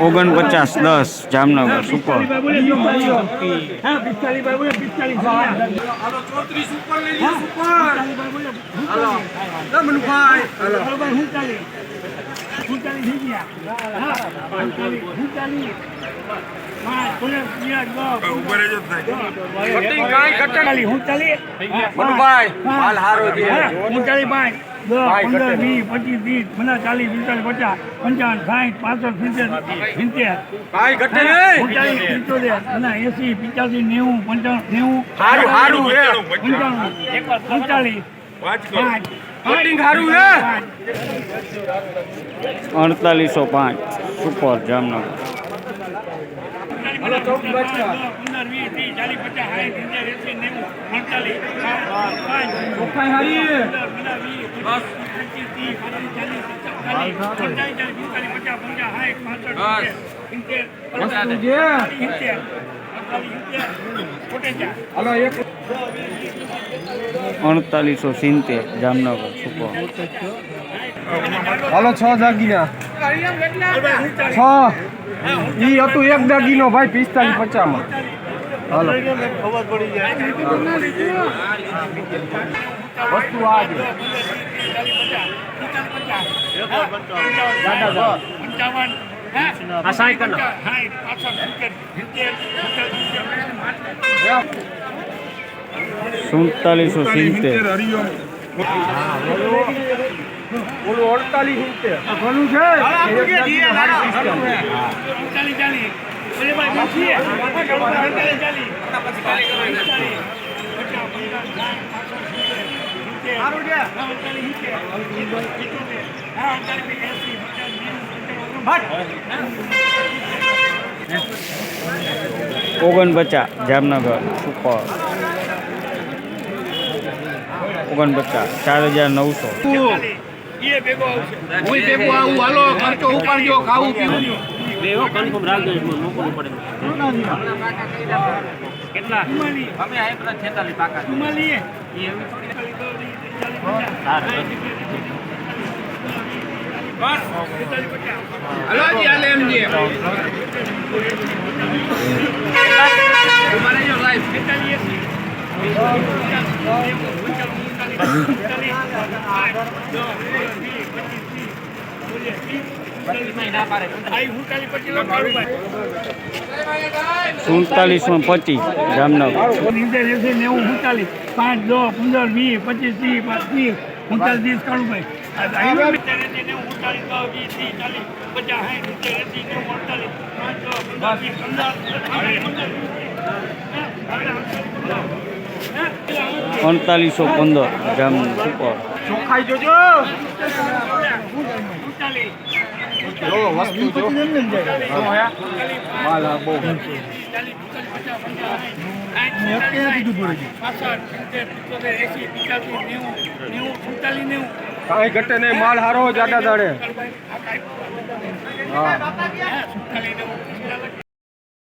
ઓગણપચાસ દસ જામનગર સુપર મનુભાઈ, હાલ હારો છે. ઊંચાળી પાંચ દસ પંદર વીસ પચીસ ત્રીસ પચાસ ચાલીસ પિસ્તાલીસ પચાસ પંચાવન સાઠ પાસઠ સિત્તેર સિત્તેર. પિત્તોતેર અને એસી પિચાસી નેવું પંચાણું નેવું પંચાણું ઊંચાળી પાંચ કટિંગ હારું છે. અડતાલીસો પાંચ સુપર જામનગર. પંદર ચાલીસ પચાસ અડતાલીસ સિત્તેર, જામનગર, સુપર. હાલો, છ દાગીના છ. ઈ હતું એક દાગીનો, ભાઈ, પિસ્તાલીસ પચાસમાં. હાલો. વસ્તુ આ પંચાવન. સુડતાલીસો સિત્તેર. અડતાલીસ સિત્તેર. ઘણું છે. ઓગણપચાસ જામનગર સુપર. ઓગણપચાસ ચાર હજાર નવસો. કેટલા? હાલો જી હાલે એમ જી તમારે જો સુડતાલીસો. પચીસ જામનગર પાંચ, દસ, પંદર, વીસ, પચીસ, ત્રીસ ત્રીસ. ઉનચાલીસ વીસ નેવું અડતાલીસ પંદર જામનગર સુપર ચોખાઈ જોજો. વસ્તુ જો. કાંઈ ઘટે નહીં માલ હારો જાડા દાડે. હા